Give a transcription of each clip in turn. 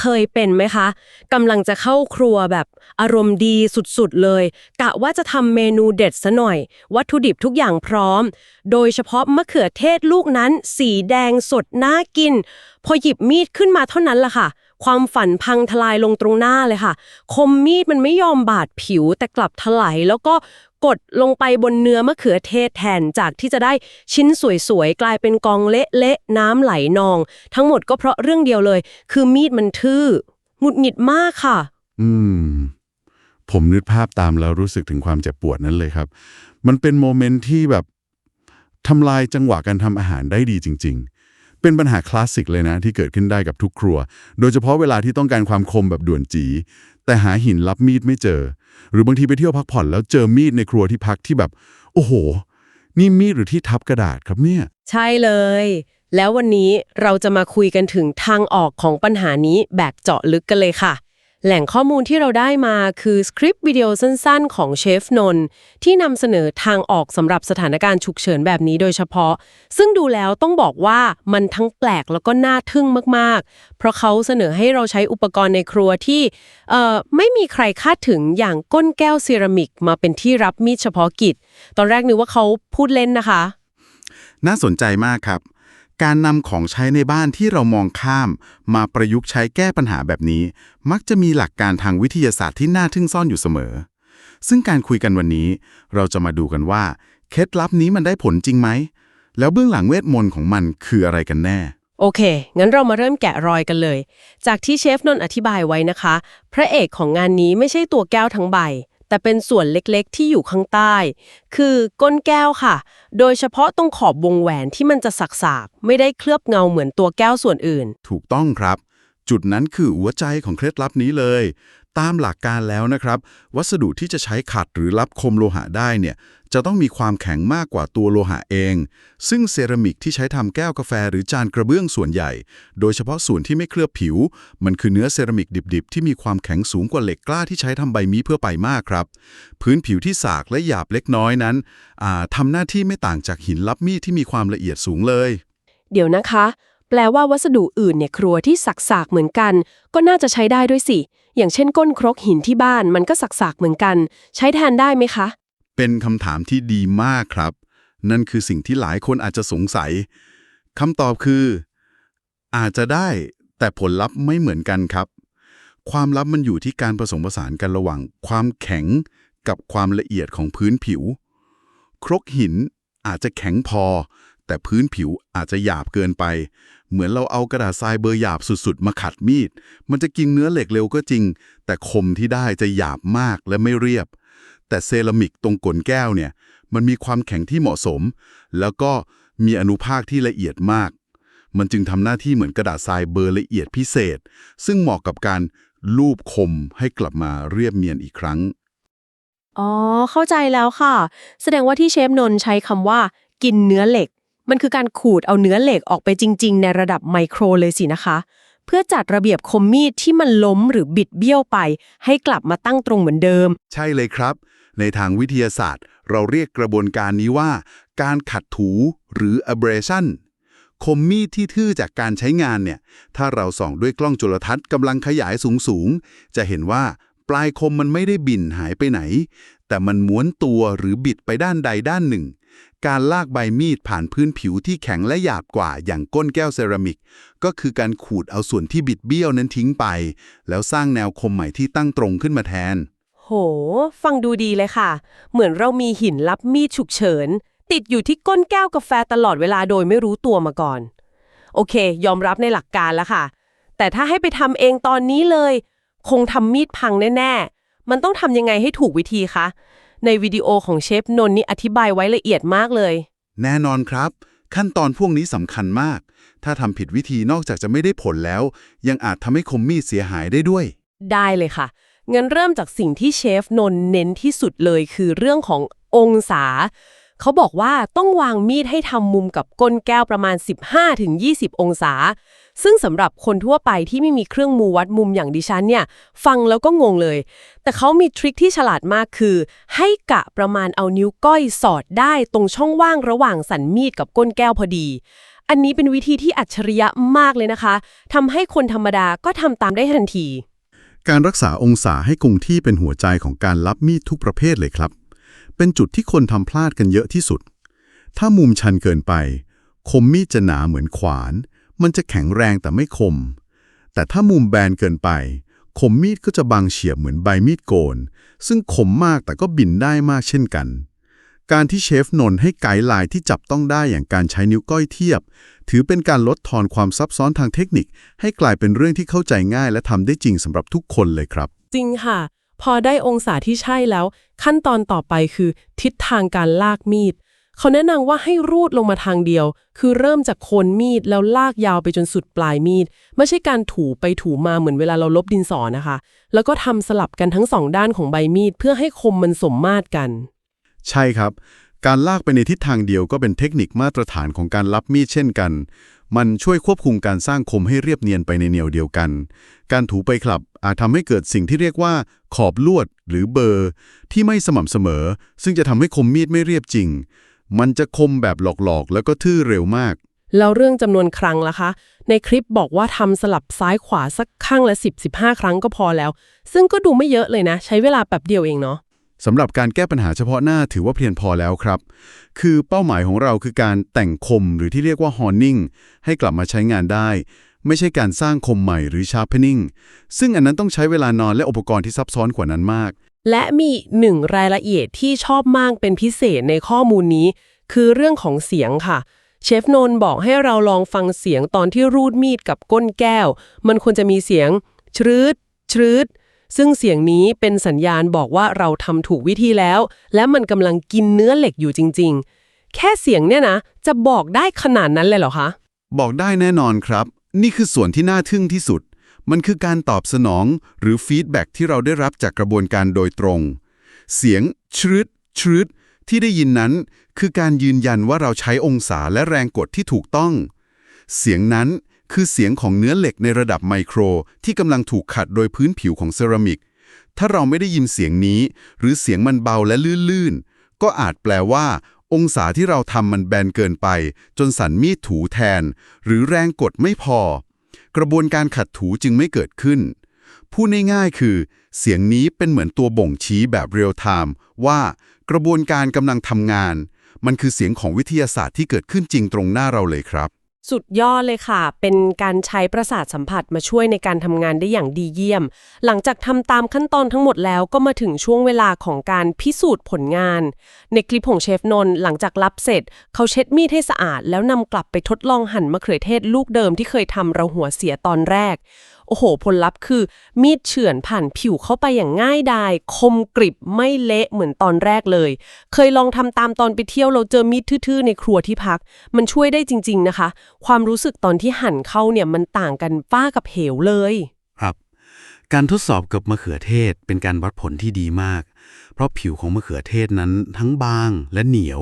เคยเป็นไหมคะกำลังจะเข้าครัวแบบอารมณ์ดีสุดๆเลย กะว่าจะทำเมนูเด็ดซะหน่อย วัตถุดิบทุกอย่างพร้อม โดยเฉพาะมะเขือเทศลูกนั้น สีแดงสดน่ากิน พอหยิบมีดขึ้นมาเท่านั้นล่ะค่ะ ความฝันพังทลายลงตรงหน้าเลยค่ะ คมมีดมันไม่ยอมบาดผิวแต่กลับถลายแล้วก็กดลงไปบนเนื้อมะเขือเทศแทนจากที่จะได้ชิ้นสวยๆ กลายเป็นกองเละๆน้ำไหลนอง ทั้งหมดก็เพราะเรื่องเดียวเลย คือมีดมันทื่อหงุดหงิดมากค่ะ อืม ผมนึกภาพตามแล้วรู้สึกถึงความเจ็บปวดนั้นเลยครับ มันเป็นโมเมนต์ที่แบบทำลายจังหวะการทำอาหารได้ดีจริงๆ เป็นปัญหาคลาสสิกเลยนะ ที่เกิดขึ้นได้กับทุกครัว โดยเฉพาะเวลาที่ต้องการความคมแบบด่วนจี แต่หาหินรับมีดไม่เจอ หรือบางทีไปเที่ยวพักผ่อนแล้วเจอมีดในครัวที่พักที่แบบ โอ้โห นี่มีดหรือที่ทับกระดาษครับเนี่ย ใช่เลย แล้ววันนี้เราจะมาคุยกันถึงทางออกของปัญหานี้แบบเจาะลึกกันเลยค่ะ แหล่งข้อมูลที่เราได้มาคือสคริปต์วิดีโอสั้นๆ ของเชฟนนท์ที่นำเสนอทางออกสำหรับสถานการณ์ฉุกเฉินแบบนี้โดยเฉพาะ ซึ่งดูแล้วต้องบอกว่ามันทั้งแปลกแล้วก็น่าทึ่งมากๆ เพราะเขาเสนอให้เราใช้อุปกรณ์ในครัวที่เอ่อไม่มีใครคาดถึงอย่างก้นแก้วเซรามิก มาเป็นที่รับมีดเฉพาะกิจ ตอนแรกนึกว่าเขาพูดเล่นนะคะ น่าสนใจมากครับ การนำของใช้ในบ้านที่เรามองข้าม มาประยุกต์ใช้แก้ปัญหาแบบนี้ มักจะมีหลักการทางวิทยาศาสตร์ที่น่าทึ่งซ่อนอยู่เสมอ ซึ่งการคุยกันวันนี้ เราจะมาดูกันว่า เคล็ดลับนี้มันได้ผลจริงไหม แล้วเบื้องหลังเวทมนต์ของมันคืออะไรกันแน่ โอเค งั้นเรามาเริ่มแกะรอยกันเลย จากที่เชฟนนท์อธิบายไว้นะคะ พระเอกของงานนี้ไม่ใช่ตัวแก้วทั้งใบ แต่เป็นส่วนเล็กๆที่อยู่ข้างใต้ คือก้นแก้วค่ะ โดยเฉพาะตรงขอบวงแหวนที่มันจะสักๆ ไม่ได้เคลือบเงาเหมือนตัวแก้วส่วนอื่น ถูกต้องครับ จุดนั้นคือหัวใจของเคล็ดลับนี้เลย ตามหลักการแล้วนะครับ วัสดุที่จะใช้ขัดหรือรับคมโลหะได้เนี่ยจะต้องมีความแข็งมากกว่าตัวโลหะเอง ซึ่งเซรามิกที่ใช้ทำแก้วกาแฟหรือจานกระเบื้องส่วนใหญ่ โดยเฉพาะส่วนที่ไม่เคลือบผิว มันคือเนื้อเซรามิกดิบๆ ที่มีความแข็งสูงกว่าเหล็กกล้าที่ใช้ทำใบมีเพื่อไปมากครับ พื้นผิวที่สากและหยาบเล็กน้อยนั้นอ่าทำหน้าที่ไม่ต่างจากหินรับมีดที่มีความละเอียดสูงเลย เดี๋ยวนะคะ แปลว่าวัสดุอื่นเนี่ยครัวที่สักๆเหมือนกัน ก็น่าจะใช้ได้ด้วยสิ อย่างเช่นก้นครกหินที่บ้านมันก็สักๆเหมือนกัน ใช้แทนได้ไหมคะ เป็นคำถามที่ดีมากครับ นั่นคือสิ่งที่หลายคนอาจจะสงสัยคำตอบคือ อาจจะได้ แต่ผลลัพธ์ไม่เหมือนกันครับ ความลับมันอยู่ที่การผสมผสานกันระหว่าง ความแข็งกับความละเอียดของพื้นผิว ครกหินอาจจะแข็งพอ แต่พื้นผิวอาจจะหยาบเกินไป เหมือนเราเอากระดาษทรายเบอร์หยาบสุดๆ มาขัดมีด มันจะกินเนื้อเหล็กเร็วก็จริง แต่คมที่ได้จะหยาบมากและไม่เรียบ แต่เซรามิกตรงกลแก้วเนี่ย มันมีความแข็งที่เหมาะสม แล้วก็มีอนุภาคที่ละเอียดมาก มันจึงทำหน้าที่เหมือนกระดาษทรายเบอร์ละเอียดพิเศษ ซึ่งเหมาะกับการลูบคมให้กลับมาเรียบเนียนอีกครั้ง อ๋อ เข้าใจแล้วค่ะ แสดงว่าที่เชฟนนท์ใช้คำว่า กินเนื้อเหล็ก มันคือการขูดเอาเนื้อเหล็กออกไปจริง ๆ ในระดับไมโครเลยสินะคะ เพื่อจัดระเบียบคมมีดที่มันล้มหรือบิดเบี้ยวไป ให้กลับมาตั้งตรงเหมือนเดิม ใช่เลยครับ ในทางวิทยาศาสตร์ เราเรียกกระบวนการนี้ว่า การขัดถูหรือ abrasion คมมีดที่ทื่อจากการใช้งานเนี่ย ถ้าเราส่องด้วยกล้องจุลทรรศน์กำลังขยายสูงๆ จะเห็นว่าปลายคมมันไม่ได้บินหายไปไหน แต่มันม้วนตัวหรือบิดไปด้านใดด้านหนึ่ง การลากใบมีดผ่านพื้นผิวที่แข็งและหยาบกว่าอย่างก้นแก้วเซรามิก ก็คือการขูดเอาส่วนที่บิดเบี้ยวนั้นทิ้งไป แล้วสร้างแนวคมใหม่ที่ตั้งตรงขึ้นมาแทน โห ฟังดูดีเลยค่ะ เหมือนเรามีหินรับมีดฉุกเฉิน ติดอยู่ที่ก้นแก้วกาแฟตลอดเวลาโดยไม่รู้ตัวมาก่อน โอเค ยอมรับในหลักการแล้วค่ะ แต่ถ้าให้ไปทำเองตอนนี้เลย คงทำมีดพังแน่ๆมันต้องทำยังไงให้ถูกวิธีคะ ในวิดีโอของเชฟนนท์นี่อธิบายไว้ละเอียดมากเลย แน่นอนครับ ขั้นตอนพวกนี้สำคัญมาก ถ้าทำผิดวิธีนอกจากจะไม่ได้ผลแล้ว ยังอาจทำให้คมมีดเสียหายได้ด้วย ได้เลยค่ะ งั้นเริ่มจากสิ่งที่เชฟนนท์เน้นที่สุดเลยคือเรื่องขององศา เขาบอกว่าต้องวางมีดให้ทำมุมกับก้นแก้วประมาณ 15-20 องศา ซึ่งสำหรับคนทั่วไปที่ไม่มีเครื่องมือวัดมุมอย่างดิฉันเนี่ย ฟังแล้วก็งงเลย แต่เขามีทริคที่ฉลาดมากคือ ให้กะประมาณเอานิ้วก้อยสอดได้ตรงช่องว่างระหว่างสันมีดกับก้นแก้วพอดี อันนี้เป็นวิธีที่อัจฉริยะมากเลยนะคะทำให้คนธรรมดาก็ทำตามได้ทันที การรักษาองศาให้คงที่เป็นหัวใจของการรับมีดทุกประเภทเลยครับ เป็นจุดที่คนทำพลาดกันเยอะที่สุด ถ้ามุมชันเกินไป คมมีดจะหนาเหมือนขวาน มันจะแข็งแรงแต่ไม่คม แต่ถ้ามุมแบนเกินไป คมมีดก็จะบางเฉียบเหมือนใบมีดโกน ซึ่งคมมากแต่ก็บินได้มากเช่นกัน การที่เชฟนนท์ให้ไกด์ไลน์ที่จับต้องได้อย่างการใช้นิ้วก้อยเทียบ ถือเป็นการลดทอนความซับซ้อนทางเทคนิค ให้กลายเป็นเรื่องที่เข้าใจง่าย และทำได้จริงสำหรับทุกคนเลยครับ จริงค่ะ พอได้องศาที่ใช่แล้ว ขั้นตอนต่อไปคือ ทิศทางการลากมีด เขาแนะนำว่าให้รูดลงมาทางเดียว คือเริ่มจากโคนมีดแล้วลากยาวไปจนสุดปลายมีด ไม่ใช่การถูไปถูมาเหมือนเวลาเราลบดินสอนะคะ แล้วก็ทำสลับกันทั้งสองด้านของใบมีด เพื่อให้คมมันสมมาตรกัน ใช่ครับ การลากไปในทิศทางเดียวก็เป็นเทคนิคมาตรฐานของการรับมีดเช่นกัน มันช่วยควบคุมการสร้างคมให้เรียบเนียนไปในแนวเดียวกัน การถูไปคลับอาจทำให้เกิดสิ่งที่เรียกว่า ขอบลวดหรือเบอร์ ที่ไม่สม่ำเสมอ ซึ่งจะทำให้คมมีดไม่เรียบจริง มันจะคมแบบหลอกๆ แล้วก็ทื่อเร็วมาก แล้วเรื่องจำนวนครั้งล่ะคะ ในคลิปบอกว่าทำสลับซ้ายขวาสักข้างละ 10-15 ครั้งก็พอแล้ว ซึ่งก็ดูไม่เยอะเลยนะ ใช้เวลาแบบเดียวเองเนาะสำหรับการแก้ปัญหาเฉพาะหน้าถือว่าเพียงพอแล้วครับ คือเป้าหมายของเราคือการแต่งคมหรือที่เรียกว่า honing ให้กลับมาใช้งานได้ ไม่ใช่การสร้างคมใหม่หรือ sharpening ซึ่งอันนั้นต้องใช้เวลานอนและอุปกรณ์ที่ซับซ้อนกว่านั้นมาก และมีหนึ่งรายละเอียดที่ชอบมากเป็นพิเศษในข้อมูลนี้ คือเรื่องของเสียงค่ะ เชฟนนบอกให้เราลองฟังเสียงตอนที่รูดมีดกับก้นแก้ว มันควรจะมีเสียงชรืดชรืดซึ่งเสียงนี้เป็นสัญญาณบอกว่าเราทำถูกวิธีแล้ว และมันกำลังกินเนื้อเหล็กอยู่จริง ๆ แค่เสียงเนี่ยนะ จะบอกได้ขนาดนั้นเลยเหรอคะ บอกได้แน่นอนครับ นี่คือส่วนที่น่าทึ่งที่สุด มันคือการตอบสนองหรือฟีดแบ็กที่เราได้รับจากกระบวนการโดยตรง เสียงชรืดชรืดที่ได้ยินนั้น คือการยืนยันว่าเราใช้องศาและแรงกดที่ถูกต้อง เสียงนั้นคือเสียงของเนื้อเหล็กในระดับไมโคร ที่กำลังถูกขัดโดยพื้นผิวของเซรามิก ถ้าเราไม่ได้ยินเสียงนี้ หรือเสียงมันเบาและลื่นๆ ก็อาจแปลว่า องศาที่เราทำมันแบนเกินไป จนสันมีดถูแทน หรือแรงกดไม่พอ กระบวนการขัดถูจึงไม่เกิดขึ้น พูดง่ายๆคือ เสียงนี้เป็นเหมือนตัวบ่งชี้แบบเรียลไทม์ว่ากระบวนการกำลังทำงาน มันคือเสียงของวิทยาศาสตร์ที่เกิดขึ้นจริงตรงหน้าเราเลยครับ สุดยอดเลยค่ะ เป็นการใช้ประสาทสัมผัสมาช่วยในการทำงานได้อย่างดีเยี่ยม หลังจากทำตามขั้นตอนทั้งหมดแล้วก็มาถึงช่วงเวลาของการพิสูจน์ผลงาน ในคลิปของเชฟนนท์หลังจากรับเสร็จ เขาเช็ดมีดให้สะอาด แล้วนำกลับไปทดลองหั่นมะเขือเทศลูกเดิมที่เคยทำเราหัวเสียตอนแรก โอ้โห ผลลัพธ์คือ มีดเฉือนผ่านผิวเข้าไปอย่างง่ายดาย คมกริบไม่เละเหมือนตอนแรกเลย เคยลองทำตามตอนไปเที่ยวเราเจอมีดทื่อๆในครัวที่พัก มันช่วยได้จริง ๆนะคะ ความรู้สึกตอนที่หั่นเข้าเนี่ยมันต่างกันฟ้ากับเหวเลยครับ การทดสอบกับมะเขือเทศเป็นการวัดผลที่ดีมาก เพราะผิวของมะเขือเทศนั้นทั้งบางและเหนียว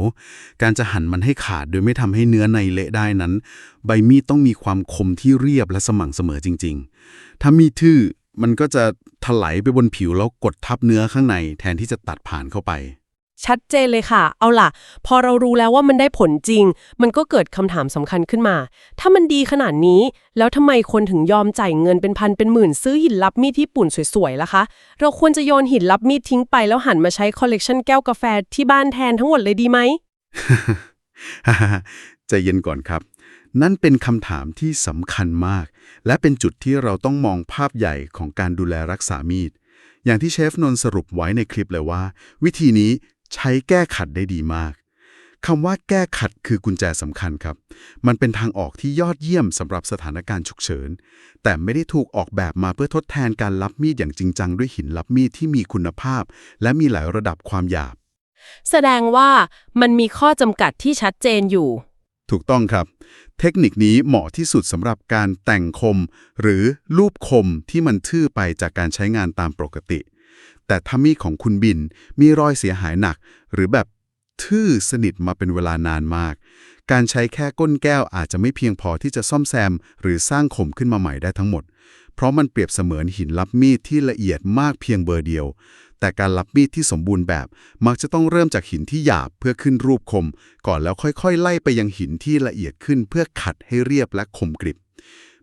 การจะหั่นมันให้ขาดโดยไม่ทำให้เนื้อในเละได้นั้น ใบมีดต้องมีความคมที่เรียบและสม่ำเสมอจริง ๆ ถ้ามีดทื่อมันก็จะถลายไปบนผิวแล้วกดทับเนื้อข้างใน แทนที่จะตัดผ่านเข้าไป ชัดเจนเลยค่ะ เอาล่ะ พอเรารู้แล้วว่ามันได้ผลจริง มันก็เกิดคำถามสำคัญขึ้นมา ถ้ามันดีขนาดนี้ แล้วทำไมคนถึงยอมจ่ายเงินเป็นพันเป็นหมื่นซื้อหินลับมีดญี่ปุ่นสวยๆล่ะคะ เราควรจะโยนหินลับมีดทิ้งไปแล้วหันมาใช้คอลเลกชันแก้วกาแฟที่บ้านแทนทั้งหมดเลยดีไหม ใจเย็นก่อนครับ นั่นเป็นคำถามที่สำคัญมาก และเป็นจุดที่เราต้องมองภาพใหญ่ของการดูแลรักษามีด อย่างที่เชฟนนสรุปไว้ในคลิปเลยว่า วิธีนี้ใช้แก้ขัดได้ดีมากคำว่าแก้ขัดคือกุญแจสำคัญครับ มันเป็นทางออกที่ยอดเยี่ยมสำหรับสถานการณ์ฉุกเฉิน แต่ไม่ได้ถูกออกแบบมาเพื่อทดแทนการรับมีดอย่างจริงจังด้วยหินรับมีดที่มีคุณภาพ และมีหลายระดับความหยาบ แสดงว่ามันมีข้อจำกัดที่ชัดเจนอยู่ ถูกต้องครับ เทคนิคนี้เหมาะที่สุดสำหรับการแต่งคม หรือรูปคมที่มันทื่อไปจากการใช้งานตามปกติ แต่ถ้ามีดของคุณบินมีรอยเสียหายหนัก หรือแบบทื่อสนิทมาเป็นเวลานานมาก การใช้แค่ก้นแก้วอาจจะไม่เพียงพอที่จะซ่อมแซม หรือสร้างคมขึ้นมาใหม่ได้ทั้งหมด เพราะมันเปรียบเสมือนหินรับมีดที่ละเอียดมากเพียงเบอร์เดียว แต่การรับมีดที่สมบูรณ์แบบ มักจะต้องเริ่มจากหินที่หยาบเพื่อขึ้นรูปคม ก่อนแล้วค่อยๆ ไล่ไปยังหินที่ละเอียดขึ้นเพื่อขัดให้เรียบและคมกริบ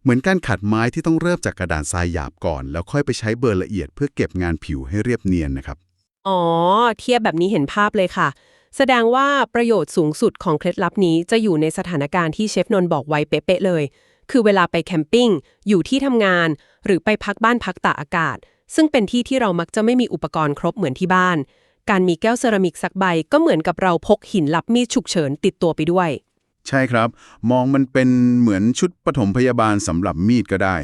เหมือนการขัดไม้ที่ต้องเริ่มจากกระดานทรายหยาบก่อน แล้วค่อยไปใช้เบอร์ละเอียดเพื่อเก็บงานผิวให้เรียบเนียนนะครับ อ๋อ เทียบแบบนี้เห็นภาพเลยค่ะ แสดงว่าประโยชน์สูงสุดของเคล็ดลับนี้จะอยู่ในสถานการณ์ที่เชฟนนท์บอกไว้เป๊ะๆเลย คือเวลาไปแคมปิ้ง อยู่ที่ทำงาน หรือไปพักบ้านพักตากอากาศ ซึ่งเป็นที่ที่เรามักจะไม่มีอุปกรณ์ครบเหมือนที่บ้าน การมีแก้วเซรามิกสักใบก็เหมือนกับเราพกหินลับมีดฉุกเฉินติดตัวไปด้วย ใช่ครับ มองมันเป็นเหมือนชุดปฐมพยาบาลสำหรับมีดก็ได้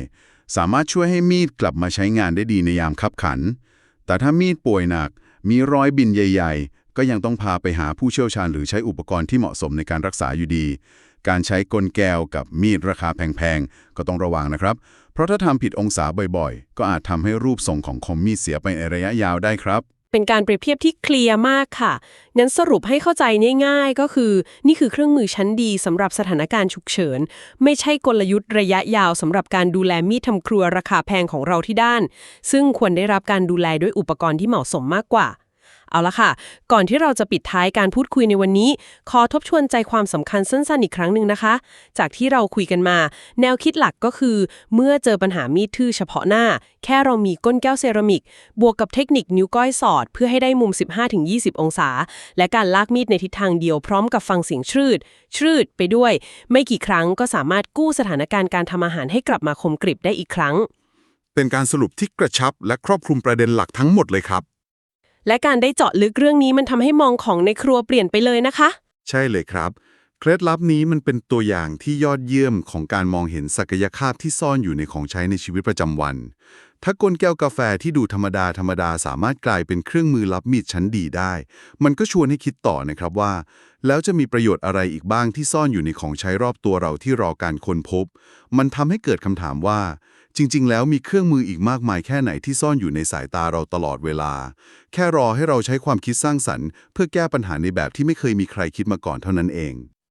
สามารถช่วยให้มีดกลับมาใช้งานได้ดีในยามคับขัน แต่ถ้ามีดป่วยหนัก มีรอยบินใหญ่ๆ ก็ยังต้องพาไปหาผู้เชี่ยวชาญหรือใช้อุปกรณ์ที่เหมาะสมในการรักษาอยู่ดี การใช้กลแก้วกับมีดราคาแพงๆ ก็ต้องระวังนะครับ เพราะถ้าทำผิดองศาบ่อยๆ ก็อาจทำให้รูปทรงของคมมีดเสียไปในระยะยาวได้ครับ เป็นการเปรียบเทียบที่เคลียร์มากค่ะ งั้นสรุปให้เข้าใจง่ายๆ ก็คือ นี่คือเครื่องมือชั้นดีสำหรับสถานการณ์ฉุกเฉิน ไม่ใช่กลยุทธ์ระยะยาวสำหรับการดูแลมีดทำครัวราคาแพงของเราที่ด้าน ซึ่งควรได้รับการดูแลด้วยอุปกรณ์ที่เหมาะสมมากกว่า เอาละค่ะ ก่อนที่เราจะปิดท้ายการพูดคุยในวันนี้ ขอทบทวนใจความสำคัญสั้นๆ อีกครั้งหนึ่งนะคะ จากที่เราคุยกันมา แนวคิดหลักก็คือ เมื่อเจอปัญหามีดทื่อเฉพาะหน้า แค่เรามีก้นแก้วเซรามิก บวกกับเทคนิคนิ้วก้อยสอด เพื่อให้ได้มุม 15-20 องศา และการลากมีดในทิศทางเดียวพร้อมกับฟังเสียงชืดชืดไปด้วย ไม่กี่ครั้งก็สามารถกู้สถานการณ์การทำอาหารให้กลับมาคมกริบได้อีกครั้ง เป็นการสรุปที่กระชับและครอบคลุมประเด็นหลักทั้งหมดเลยครับ และการได้เจาะลึกเรื่องนี้มันทำให้มองของในครัวเปลี่ยนไปเลยนะคะ ใช่เลยครับ เคล็ดลับนี้มันเป็นตัวอย่างที่ยอดเยี่ยมของการมองเห็นศักยภาพที่ซ่อนอยู่ในของใช้ในชีวิตประจำวัน ถ้ากลแก้วกาแฟที่ดูธรรมดาธรรมดาสามารถกลายเป็นเครื่องมือรับมีดชั้นดีได้ มันก็ชวนให้คิดต่อนะครับว่า แล้วจะมีประโยชน์อะไรอีกบ้างที่ซ่อนอยู่ในของใช้รอบตัวเราที่รอการค้นพบ มันทำให้เกิดคำถามว่า จริง ๆ แล้วมีเครื่องมืออีกมากมายแค่ไหนที่ซ่อนอยู่ในสายตาเราตลอดเวลา แค่รอให้เราใช้ความคิดสร้างสรรค์ เพื่อแก้ปัญหาในแบบที่ไม่เคยมีใครคิดมาก่อนเท่านั้นเอง